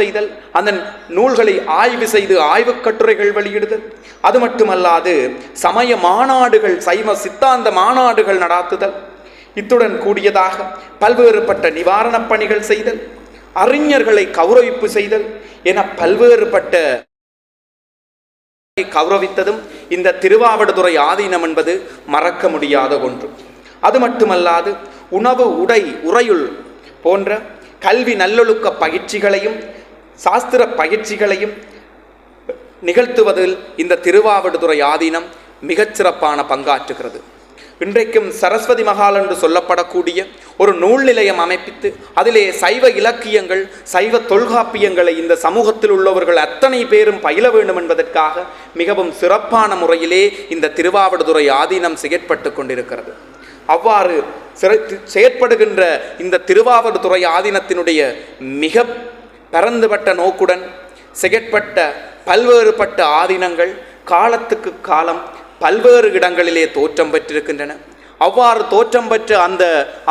செய்தல் அந்த நூல்களை ஆய்வு செய்து ஆய்வுக் கட்டுரைகள் வெளியிடுதல். அது மட்டுமல்லாது சமய மாநாடுகள் சைவ சித்தாந்த மாநாடுகள் நடாத்துதல். இத்துடன் கூடியதாக பல்வேறுபட்ட நிவாரணப் பணிகள் செய்தல் அறிஞர்களை கௌரவிப்பு செய்தல் என பல்வேறுபட்ட கௌரவித்ததும் இந்த திருவாவடுதுறை ஆதீனம் என்பது மறக்க முடியாத ஒன்று. அது மட்டுமல்லாது உணவு உடை உறையுள் போன்ற கல்வி நல்லொழுக்க பயிற்சிகளையும் சாஸ்திர பயிற்சிகளையும் நிகழ்த்துவதில் இந்த திருவாவடுதுறை ஆதீனம் மிகச்சிறப்பான பங்காற்றுகிறது. இன்றைக்கும் சரஸ்வதி மகால் என்று சொல்லப்படக்கூடிய ஒரு நூல் நிலையம் அமைப்பித்து அதிலே சைவ இலக்கியங்கள் சைவ தொல்காப்பியங்களை இந்த சமூகத்தில் உள்ளவர்கள் அத்தனை பேரும் பயில வேண்டும் என்பதற்காக மிகவும் சிறப்பான முறையிலே இந்த திருவாவடுதுறை ஆதீனம் செயற்பட்டு கொண்டிருக்கிறது. அவ்வாறு செயற்படுகின்ற இந்த திருவாவடுதுறை ஆதீனத்தினுடைய மிக பரந்துபட்ட நோக்குடன் செயற்பட்ட பல்வேறுபட்ட ஆதீனங்கள் காலத்துக்கு காலம் பல்வேறு இடங்களிலே தோற்றம் பெற்றிருக்கின்றன. அவ்வாறு தோற்றம் பெற்ற அந்த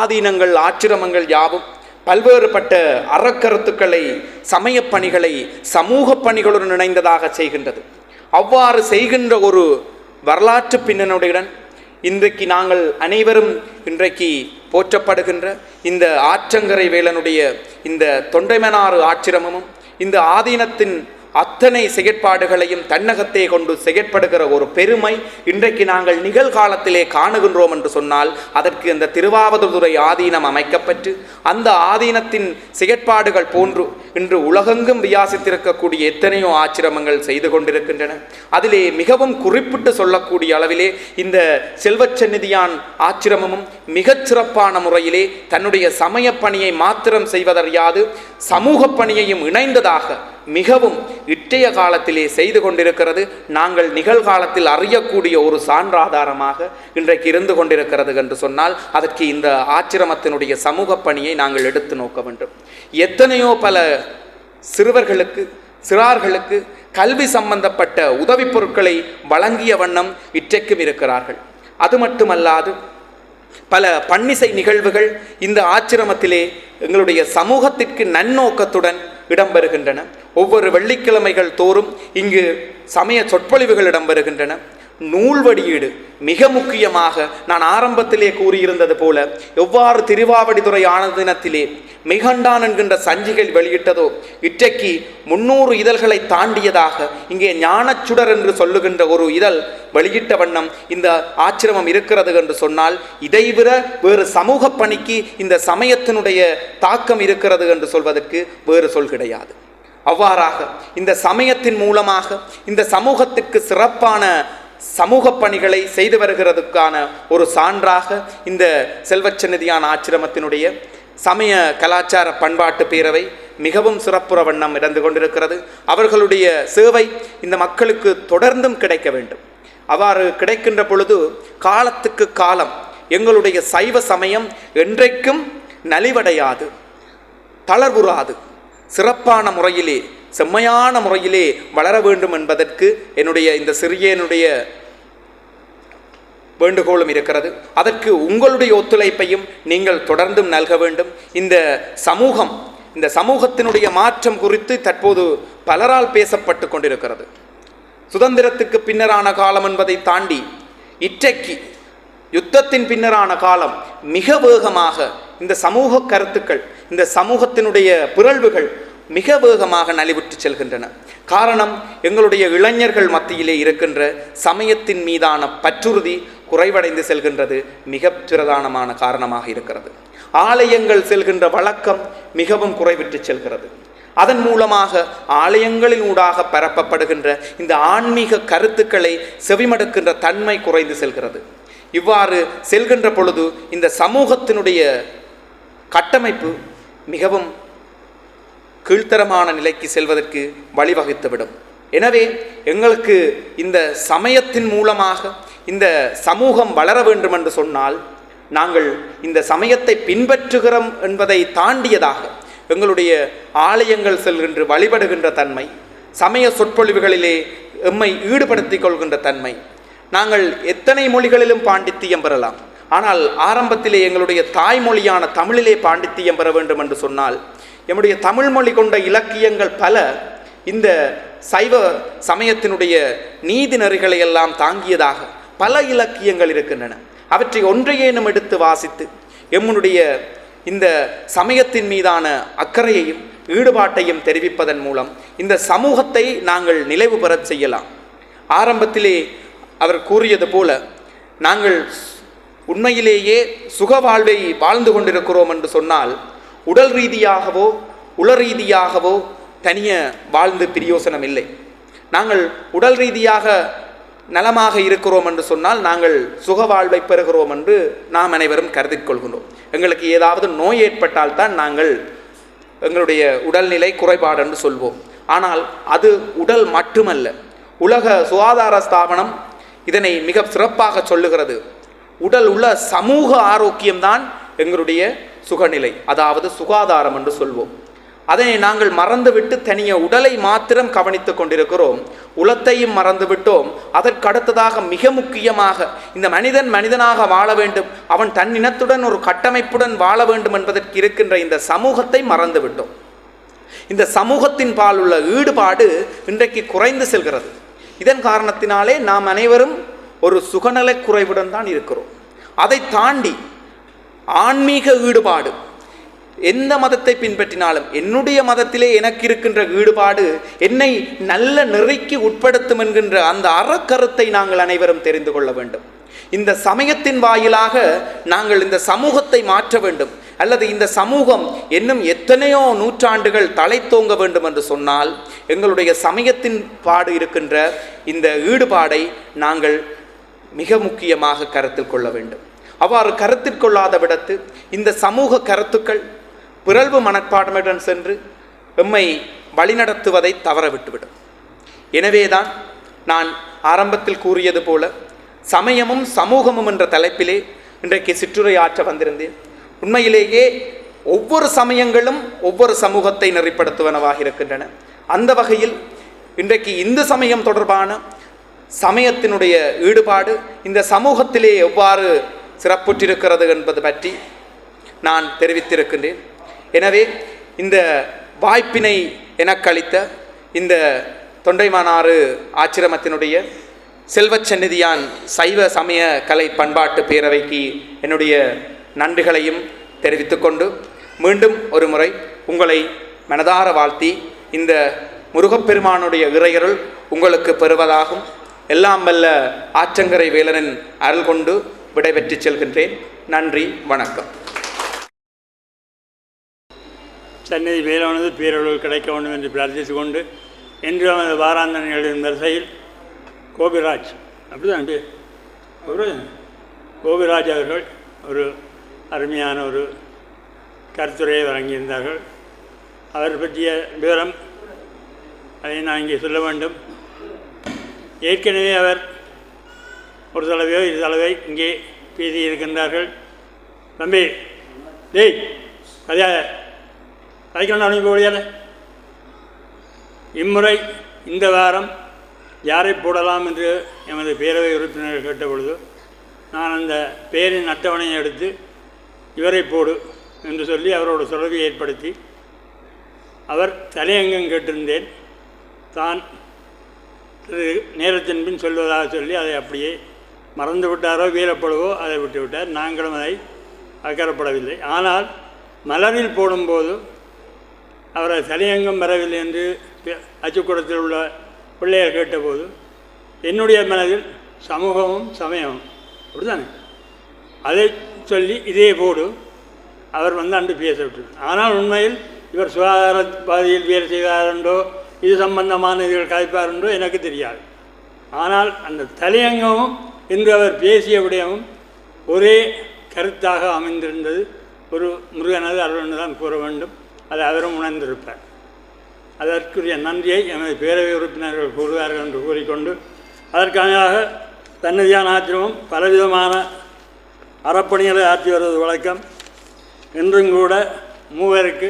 ஆதீனங்கள் ஆச்சிரமங்கள் யாவும் பல்வேறுபட்ட அறக்கருத்துக்களை சமய பணிகளை சமூக பணிகளுடன் இணைந்ததாக செய்கின்றது. அவ்வாறு செய்கின்ற ஒரு வரலாற்று பின்னணியுடன் இன்றைக்கு நாங்கள் அனைவரும் இன்றைக்கு போற்றப்படுகின்ற இந்த ஆற்றங்கரை வேலனுடைய இந்த தொண்டைமனாறு ஆச்சிரமமும் இந்த ஆதீனத்தின் அத்தனை செயற்பாடுகளையும் தன்னகத்தே கொண்டு செயற்படுகிற ஒரு பெருமை இன்றைக்கு நாங்கள் நிகழ்காலத்திலே காணுகின்றோம் என்று சொன்னால் அதற்கு இந்த திருவாவடுதுறை ஆதீனம் அமைக்கப்பட்டு அந்த ஆதீனத்தின் செயற்பாடுகள் போன்று இன்று உலகெங்கும் வியாசித்திருக்கக்கூடிய எத்தனையோ ஆச்சிரமங்கள் செய்து கொண்டிருக்கின்றன. அதிலே மிகவும் குறிப்பிட்டு சொல்லக்கூடிய அளவிலே இந்த செல்வச்சந்நிதியான் ஆச்சிரமமும் மிகச் சிறப்பான முறையிலே தன்னுடைய சமய பணியை மாத்திரம் செய்வதறியாது சமூக பணியையும் இணைந்ததாக மிகவும் இற்றைய காலத்திலே செய்து கொண்டிருக்கிறது. நாங்கள் நிகழ்காலத்தில் அறியக்கூடிய ஒரு சான்றாதாரமாக இன்றைக்கு இருந்து கொண்டிருக்கிறது என்று சொன்னால் அதற்கு இந்த ஆச்சிரமத்தினுடைய சமூக பணியை நாங்கள் எடுத்து நோக்க வேண்டும். எத்தனையோ பல சிறுவர்களுக்கு சிறார்களுக்கு கல்வி சம்பந்தப்பட்ட உதவிப் பொருட்களை வழங்கிய வண்ணம் இற்றைக்கும் இருக்கிறார்கள். அது மட்டுமல்லாது பல பன்னிசை நிகழ்வுகள் இந்த ஆச்சிரமத்திலே எங்களுடைய சமூகத்திற்கு நன்னோக்கத்துடன் இடம்பெறுகின்றன. ஒவ்வொரு வெள்ளிக்கிழமைகள் தோறும் இங்கு சமய சொற்பொழிவுகள் இடம்பெறுகின்றன. நூல் வடியீடு மிக முக்கியமாக நான் ஆரம்பத்திலே கூறியிருந்தது போல எவ்வாறு திருவாவடிதுறை ஆனதினத்திலே மிகண்டான் என்கின்ற சஞ்சிகள் வெளியிட்டதோ இற்றைக்கு முன்னூறு இதழ்களை தாண்டியதாக இங்கே ஞானச்சுடர் என்று சொல்லுகின்ற ஒரு இதழ் வெளியிட்ட வண்ணம் இந்த ஆச்சிரமம் இருக்கிறது என்று சொன்னால் இதைவிட வேறு சமூக பணிக்கு இந்த சமயத்தினுடைய தாக்கம் இருக்கிறது என்று சொல்வதற்கு வேறு சொல் கிடையாது. அவ்வாறாக இந்த சமயத்தின் மூலமாக இந்த சமூகத்திற்கு சிறப்பான சமூக பணிகளை செய்து வருகிறதுக்கான ஒரு சான்றாக இந்த செல்வச்சநிதியான ஆச்சிரமத்தினுடைய சமய கலாச்சார பண்பாட்டு பேரவை மிகவும் சிறப்புற வண்ணம் இறந்து கொண்டிருக்கிறது. அவர்களுடைய சேவை இந்த மக்களுக்கு தொடர்ந்தும் கிடைக்க வேண்டும். அவ்வாறு கிடைக்கின்ற பொழுது காலத்துக்கு காலம் எங்களுடைய சைவ சமயம் என்றைக்கும் நலிவடையாது தளர்வுறாது. சிறப்பான முறையிலே செம்மையான முறையிலே வளர வேண்டும் என்பதற்கு என்னுடைய இந்த சிறியனுடைய வேண்டுகோளும் இருக்கிறது. அதற்கு உங்களுடைய ஒத்துழைப்பையும் நீங்கள் தொடர்ந்தும் நல்க வேண்டும். இந்த சமூகம் இந்த சமூகத்தினுடைய மாற்றம் குறித்து தற்போது பலரால் பேசப்பட்டு கொண்டிருக்கிறது. சுதந்திரத்துக்கு பின்னரான காலம் என்பதை தாண்டி இற்றைக்கு யுத்தத்தின் பின்னரான காலம் மிக வேகமாக இந்த சமூக கருத்துக்கள் இந்த சமூகத்தினுடைய பிறழ்வுகள் மிக வேகமாக நலிவுற்று செல்கின்றன. காரணம் எங்களுடைய இளைஞர்கள் மத்தியிலே இருக்கின்ற சமயத்தின் மீதான பற்றுறுதி குறைவடைந்து செல்கின்றது மிக பிரதானமான காரணமாக இருக்கிறது. ஆலயங்கள் செல்கின்ற வழக்கம் மிகவும் குறைவிட்டு செல்கிறது. அதன் மூலமாக ஆலயங்களின் ஊடாக பரப்பப்படுகின்ற இந்த ஆன்மீக கருத்துக்களை செவிமடுக்கின்ற தன்மை குறைந்து செல்கிறது. இவ்வாறு செல்கின்ற பொழுது இந்த சமூகத்தினுடைய கட்டமைப்பு மிகவும் கீழ்த்தரமான நிலைக்கு செல்வதற்கு வழிவகுத்துவிடும். எனவே எங்களுக்கு இந்த சமயத்தின் மூலமாக இந்த சமூகம் வளர வேண்டும் என்று சொன்னால் நாங்கள் இந்த சமயத்தை பின்பற்றுகிறோம் என்பதை தாண்டியதாக எங்களுடைய ஆலயங்கள் செல்கின்ற வழிபடுகின்ற தன்மை சமய சொற்பொழிவுகளிலே எம்மை ஈடுபடுத்திக் கொள்கின்ற தன்மை நாங்கள் எத்தனை மொழிகளிலும் பாண்டித்தியம் பெறலாம். ஆனால் ஆரம்பத்திலே எங்களுடைய தாய்மொழியான தமிழிலே பாண்டித்தியம் பெற வேண்டும் என்று சொன்னால் எம்முடைய தமிழ் மொழி கொண்ட இலக்கியங்கள் பல இந்த சைவ சமயத்தினுடைய நீதி நெறிகளை எல்லாம் தாங்கியதாக பல இலக்கியங்கள் இருக்கின்றன. அவற்றை ஒன்றையேனும் எடுத்து வாசித்து எம்முடைய இந்த சமயத்தின் மீதான அக்கறையையும் ஈடுபாட்டையும் தெரிவிப்பதன் மூலம் இந்த சமூகத்தை நாங்கள் நிலைவு பெறச் செய்யலாம். ஆரம்பத்திலே அவர் கூறியது போல நாங்கள் உண்மையிலேயே சுக வாழ்வை வாழ்ந்து கொண்டிருக்கிறோம் என்று சொன்னால் உடல் ரீதியாகவோ உள ரீதியாகவோ தனிய வாழ்ந்து பிரியோசனம் இல்லை நாங்கள் உடல் ரீதியாக நலமாக இருக்கிறோம் என்று சொன்னால் நாங்கள் சுக வாழ்வை பெறுகிறோம் என்று நாம் அனைவரும் கருதி கொள்கிறோம் எங்களுக்கு ஏதாவது நோய் ஏற்பட்டால் தான் நாங்கள் எங்களுடைய உடல்நிலை குறைபாடு என்று சொல்வோம். ஆனால் அது உடல் மட்டுமல்ல. உலக சுகாதார ஸ்தாபனம் இதனை மிக சிறப்பாக சொல்லுகிறது. உடல் உள்ள சமூக ஆரோக்கியம்தான் எங்களுடைய சுகநிலை அதாவது சுகாதாரம் என்று சொல்வோம். அதனை நாங்கள் மறந்துவிட்டு தனிய உடலை மாத்திரம் கவனித்து கொண்டிருக்கிறோம். உலத்தையும் மறந்துவிட்டோம். அதற்கடுத்ததாக மிக முக்கியமாக இந்த மனிதன் மனிதனாக வாழ வேண்டும். அவன் தன் இனத்துடன் ஒரு கட்டமைப்புடன் வாழ வேண்டும் என்பதற்கு இருக்கின்ற இந்த சமூகத்தை மறந்துவிட்டோம். இந்த சமூகத்தின் பால் உள்ள ஈடுபாடு இன்றைக்கு குறைந்து செல்கிறது. இதன் காரணத்தினாலே நாம் அனைவரும் ஒரு சுகநலக் குறைவுடன் தான் இருக்கிறோம். அதை தாண்டி ஆன்மீக ஈடுபாடு. எந்த மதத்தை பின்பற்றினாலும் என்னுடைய மதத்திலே எனக்கு இருக்கின்ற ஈடுபாடு என்னை நல்ல நெறிக்கு உட்படுத்தும் என்கின்ற அந்த அறக்கருத்தை நாங்கள் அனைவரும் தெரிந்து கொள்ள வேண்டும். இந்த சமயத்தின் வாயிலாக நாங்கள் இந்த சமூகத்தை மாற்ற வேண்டும். அல்லது இந்த சமூகம் இன்னும் எத்தனையோ நூற்றாண்டுகள் தலை தோங்க வேண்டும் என்று சொன்னால் எங்களுடைய சமயத்தின் பாடு இருக்கின்ற இந்த ஈடுபாடை நாங்கள் மிக முக்கியமாக கருத்தில் கொள்ள வேண்டும். அவ்வாறு கருத்திற்கொள்ளாத விடத்து இந்த சமூக கருத்துக்கள் பிறழ்வு மனப்பான்மையுடன் சென்று எம்மை வழிநடத்துவதை தவற விட்டுவிடும். எனவேதான் நான் ஆரம்பத்தில் கூறியது போல சமயமும் சமூகமும் என்ற தலைப்பிலே இன்றைக்கு சிற்றுரை ஆற்ற வந்திருந்தேன். உண்மையிலேயே ஒவ்வொரு சமயங்களும் ஒவ்வொரு சமூகத்தை நெறிப்படுத்துவனவாக இருக்கின்றன. அந்த வகையில் இன்றைக்கு இந்து சமயம் தொடர்பான சமயத்தினுடைய ஈடுபாடு இந்த சமூகத்திலே எவ்வாறு சிறப்புற்றிருக்கிறது என்பது பற்றி நான் தெரிவித்திருக்கின்றேன். எனவே இந்த வாய்ப்பினை எனக்களித்த இந்த தொண்டைமானாறு ஆச்சிரமத்தினுடைய செல்வச்சந்நிதியான் சைவ சமய கலை பண்பாட்டு பேரவைக்கு என்னுடைய நன்றிகளையும் தெரிவித்துக்கொண்டு மீண்டும் ஒரு முறை உங்களை மனதார வாழ்த்தி இந்த முருகப்பெருமானுடைய இறையருள் உங்களுக்கு பெறுவதாகும். எல்லாம் வல்ல ஆற்றங்கரை வேலனின் அருள் கொண்டு விடைபெற்று செல்கின்றேன். நன்றி வணக்கம். சந்நிதி மேலானது பேரழிவு கிடைக்க வேண்டும் என்று பிரார்த்தித்து கொண்டு இன்று அவனது வாராந்த நிகழ்வின் வரிசையில் கோபிராஜ் அப்படிதான் பேர் கோபிராஜ் அவர்கள் ஒரு அருமையான ஒரு கருத்துரையை வழங்கியிருந்தார்கள். அவர் பற்றிய விவரம் அதை நான் இங்கே சொல்ல வேண்டும். ஏற்கனவே அவர் ஒரு தலைவையோ இரு தலைவை இங்கே பேசி இருக்கின்றார்கள். தம்பி டேய் கதையாத கதைக்கலாம் அனுப்பி போடியால இம்முறை இந்த வாரம் யாரை போடலாம் என்று எமது பேரவை உறுப்பினர்கள் கேட்டபொழுது நான் அந்த பேரின் அட்டவணையை எடுத்து இவரை போடு என்று சொல்லி அவரோட தொடர்பை ஏற்படுத்தி அவர் தலையங்கம் கேட்டிருந்தேன். தான் நேரத்தின் பின் சொல்வதாக சொல்லி அதை அப்படியே மறந்து விட்டாரோ வீரப்படுவோ அதை விட்டு விட்டார் நாங்களும் அதை அக்கறப்படவில்லை ஆனால் மலரில் போடும்போது அவரை தலையங்கம் வரவில்லை என்று அச்சுக்கூடத்தில் உள்ள பிள்ளையர் கேட்டபோது என்னுடைய மனதில் சமூகமும் சமயமும். அப்படிதானே அதை சொல்லி இதே போடு அவர் வந்து அன்று பேச ஆனால் உண்மையில் இவர் சுகாதார பாதையில் வேலை செய்தாரென்றோ இது சம்பந்தமான இதுகள் கதைப்பாரென்றோ எனக்கு தெரியாது. ஆனால் அந்த தலையங்கமும் என்று அவர் பேசிய விடயமும் ஒரே கருத்தாக அமைந்திருந்தது. ஒரு முருகனது அருள்னு தான் கூற வேண்டும். அதை அவரும் உணர்ந்திருப்பார். அதற்குரிய நன்றியை எமது பேரவை உறுப்பினர்கள் கூறுவார்கள் என்று கூறிக்கொண்டு அதற்காக தன்னதியான ஆத்திரமும் பலவிதமான அறப்பணிகளை ஆற்றி வருவது வழக்கம். இன்றும் கூட மூவருக்கு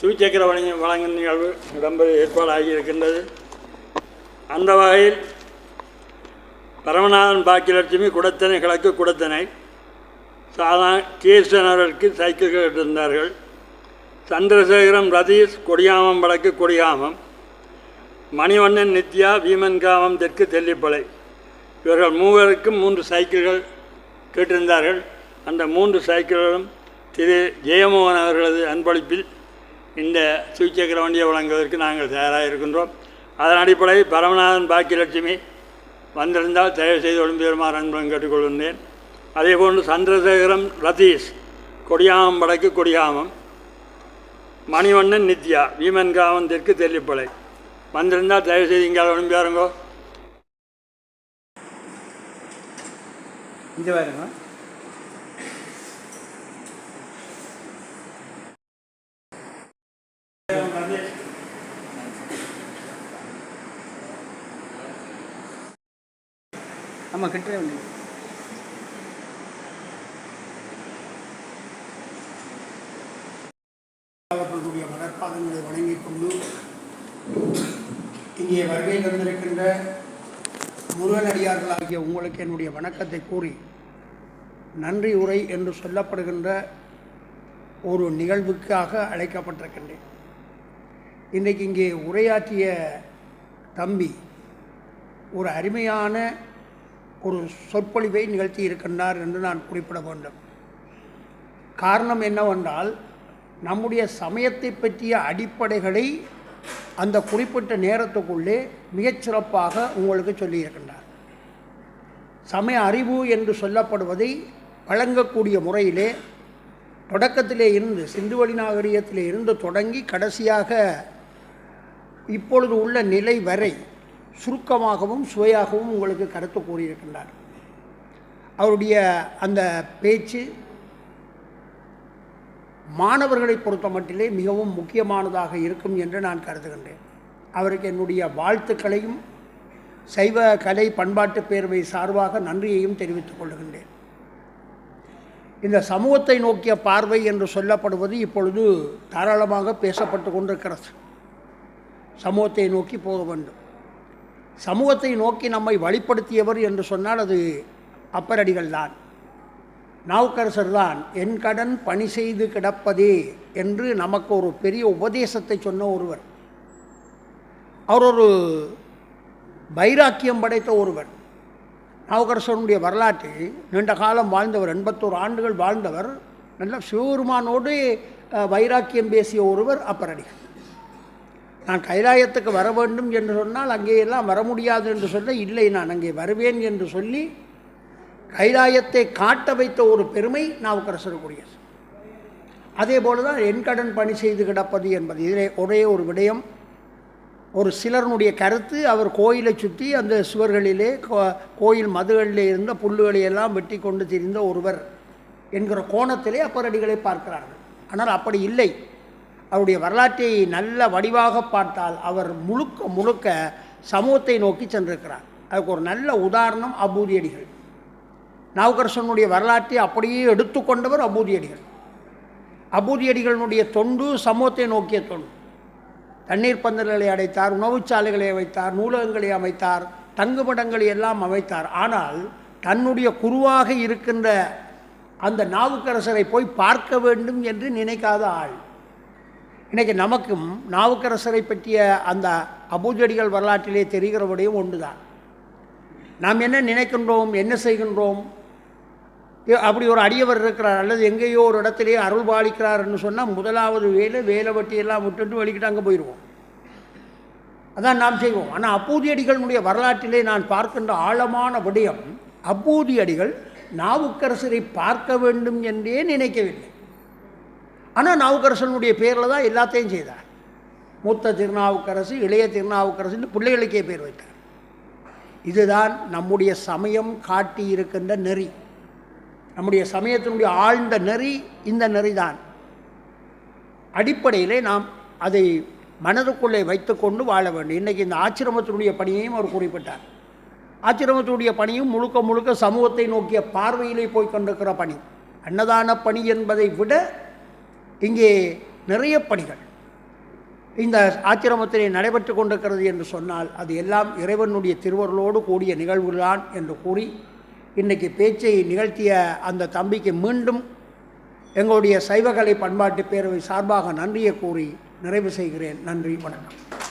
சுவிச்சக்கர வழங்கி வழங்கும் நிகழ்வு இடம்பெற ஏற்பாடாகி இருக்கின்றது அந்த வகையில் பரமநாதன் பாக்கியலட்சுமி குடத்தனை கிழக்கு குடத்தனை. சாதா கேசன் அவர்களுக்கு சைக்கிள் கேட்டிருந்தார்கள். சந்திரசேகரம் ரதீஷ் கொடியாமம் வடக்கு கொடியாமம். மணிவண்ணன் நித்யா வீமன்காமம் தெற்கு தெல்லிப்பளை. இவர்கள் மூவருக்கும் மூன்று சைக்கிள்கள் கேட்டிருந்தார்கள். அந்த மூன்று சைக்கிள்களும் திரு ஜெயமோகன் அவர்களது அன்பளிப்பில் இந்த சுவிச்சக்கர வண்டியை வழங்குவதற்கு நாங்கள் தயாராக இருக்கின்றோம். அதன் அடிப்படையில் பரமநாதன் பாக்கியலட்சுமி வந்திருந்தால் தயவு செய்து ஒளிம்பெருமாறு அன்புடன் கேட்டுக்கொள்கின்றேன். அதேபோன்று சந்திரசேகரம் ரதீஷ் கொடியாமம் வடக்கு கொடியாமம் மணிவண்ணன் நித்யா வீமன்காவன் தெற்கு தெல்லிப்பளை. வந்திருந்தால் தயவு செய்து இங்கே ஒளிம்பியாருங்கோ இங்கே பாருங்க ஆமாம் கிட்டே வேண்டியது. அவர்களுடைய மலர்பாதங்களை வணங்கிக் கொண்டு இங்கே வருகை தந்திருக்கின்ற முருகனடியார்களாகிய உங்களுக்கு என்னுடைய வணக்கத்தை கூறி நன்றி உரை என்று சொல்லப்படுகின்ற ஒரு நிகழ்வுக்காக அழைக்கப்பட்டிருக்கின்றேன். இன்றைக்கு இங்கே உரையாற்றிய தம்பி ஒரு அருமையான ஒரு சொற்பொழிவை நிகழ்த்தி இருக்கின்றார் என்று நான் குறிப்பிட வேண்டும். காரணம் என்னவென்றால் நம்முடைய சமயத்தை பற்றிய அடிப்படைகளை அந்த குறிப்பிட்ட நேரத்துக்குள்ளே மிகச்சிறப்பாக உங்களுக்கு சொல்லியிருக்கின்றார். சமய அறிவு என்று சொல்லப்படுவதை வழங்கக்கூடிய முறையிலே தொடக்கத்திலே இருந்து சிந்துவெளி நாகரிகத்திலே இருந்து தொடங்கி கடைசியாக இப்பொழுது உள்ள நிலை வரை சுருக்கமாகவும் சுவையாகவும் உங்களுக்கு கருத்து கூறியிருக்கின்றார். அவருடைய அந்த பேச்சு மாணவர்களை பொறுத்த மட்டிலே மிகவும் முக்கியமானதாக இருக்கும் என்று நான் கருதுகின்றேன். அவருக்கு என்னுடைய வாழ்த்துக்களையும் சைவ கலை பண்பாட்டு பேரவை சார்பாக நன்றியையும் தெரிவித்துக் கொள்கின்றேன். இந்த சமூகத்தை நோக்கிய பார்வை என்று சொல்லப்படுவது இப்பொழுது தாராளமாக பேசப்பட்டு கொண்டிருக்கிறது. சமூகத்தை நோக்கி போக வேண்டும். சமூகத்தை நோக்கி நம்மை வழிப்படுத்தியவர் என்று சொன்னால் அது அப்பரடிகள் தான். நாவுக்கரசர் தான் என் கடன் பணி செய்து கிடப்பதே என்று நமக்கு ஒரு பெரிய உபதேசத்தை சொன்ன ஒருவர். அவர் ஒரு வைராக்கியம் படைத்த ஒருவர். நாவுக்கரசனுடைய வரலாற்றில் நீண்ட காலம் வாழ்ந்தவர் எண்பத்தோரு ஆண்டுகள் வாழ்ந்தவர் நல்ல சிவபெருமானோடு வைராக்கியம் பேசிய ஒருவர் அப்பரடிகள். நான் கைலாயத்துக்கு வர வேண்டும் என்று சொன்னால் அங்கேயெல்லாம் வர முடியாது என்று சொல்ல இல்லை நான் அங்கே வருவேன் என்று சொல்லி கைலாயத்தை காட்ட வைத்த ஒரு பெருமை நாவுக்கரசருக்குரியது அதே போல தான் என் கடன் பணி செய்து கிடப்பது என்பது. இதிலே ஒரே ஒரு விடயம் ஒரு சிலருடைய கருத்து அவர் கோயிலை சுற்றி அந்த சுவர்களிலே கோயில் மதுகளிலே இருந்த புல்லுகளை எல்லாம் வெட்டி கொண்டு திரிந்த ஒருவர் என்கிற கோணத்திலே அப்பரடிகளை பார்க்கிறார்கள். ஆனால் அப்படி இல்லை. அவருடைய வரலாற்றை நல்ல வடிவாக பார்த்தால் அவர் முழுக்க முழுக்க சமூகத்தை நோக்கி சென்றிருக்கிறார். அதுக்கு ஒரு நல்ல உதாரணம் அபூதியடிகள். நாவுக்கரசனுடைய வரலாற்றை அப்படியே எடுத்துக்கொண்டவர் அபூதியடிகள். அபூதியடிகளினுடைய தொண்டு சமூகத்தை நோக்கிய தொண்டு. தண்ணீர் பந்தல்களை அடைத்தார் உணவுச்சாலைகளை அமைத்தார் நூலகங்களை அமைத்தார் தங்குமிடங்களை எல்லாம் அமைத்தார். ஆனால் தன்னுடைய குருவாக இருக்கின்ற அந்த நாவுக்கரசரை போய் பார்க்க வேண்டும் என்று நினைக்காத ஆள் இன்றைக்கி நமக்கும் நாவுக்கரசரை பற்றிய அந்த அபூஜடிகள் வரலாற்றிலே தெரிகிறபடியும் ஒன்றுதான். நாம் என்ன நினைக்கின்றோம் என்ன செய்கின்றோம்? ஏ- அப்படி ஒரு அடியவர் இருக்கிறார் அல்லது எங்கேயோ ஒரு இடத்திலே அருள் பாலிக்கிறார்னு சொன்னால் முதலாவது வேலை வேலை வட்டியெல்லாம் விட்டுட்டு வலிக்கிட்டு அங்கே போயிடுவோம் அதான் நாம் செய்வோம். ஆனால் அப்பூதியடிகளுடைய வரலாற்றிலே நான் பார்க்கின்ற ஆழமான விடயம் அப்பூதியடிகள் நாவுக்கரசரை பார்க்க வேண்டும் என்றே நினைக்கவில்லை. ஆனால் நாவுக்கரசனுடைய பேரில் தான் எல்லாத்தையும் செய்தார். மூத்த திருநாவுக்கரசு இளைய திருநாவுக்கரசுன்னு பிள்ளைகளுக்கே பேர் வைத்தார். இதுதான் நம்முடைய சமயம் காட்டி இருக்கின்ற நெறி. நம்முடைய சமயத்தினுடைய ஆழ்ந்த நெறி இந்த நெறிதான். அடிப்படையிலே நாம் அதை மனதுக்குள்ளே வைத்துக்கொண்டு வாழ வேண்டும். இன்றைக்கி இந்த ஆச்சிரமத்தினுடைய பணியையும் அவர் குறிப்பிட்டார். ஆச்சிரமத்தினுடைய பணியும் முழுக்க முழுக்க சமூகத்தை நோக்கிய பார்வையிலே போய் கொண்டிருக்கிற பணி. அன்னதான பணி என்பதை விட இங்கே நிறைய பணிகள். இந்த ஆச்சிரமத்திலே நடைபெற்று கொண்டிருக்கிறது என்று சொன்னால் அது எல்லாம் இறைவனுடைய திருவருளோடு கூடிய நிகழ்வுதான் என்று கூறி இன்றைக்கு பேச்சை நிகழ்த்திய அந்த தம்பிக்கு மீண்டும் எங்களுடைய சைவகலை பண்பாட்டு பேரவை சார்பாக நன்றியை கூறி நிறைவு செய்கிறேன். நன்றி வணக்கம்.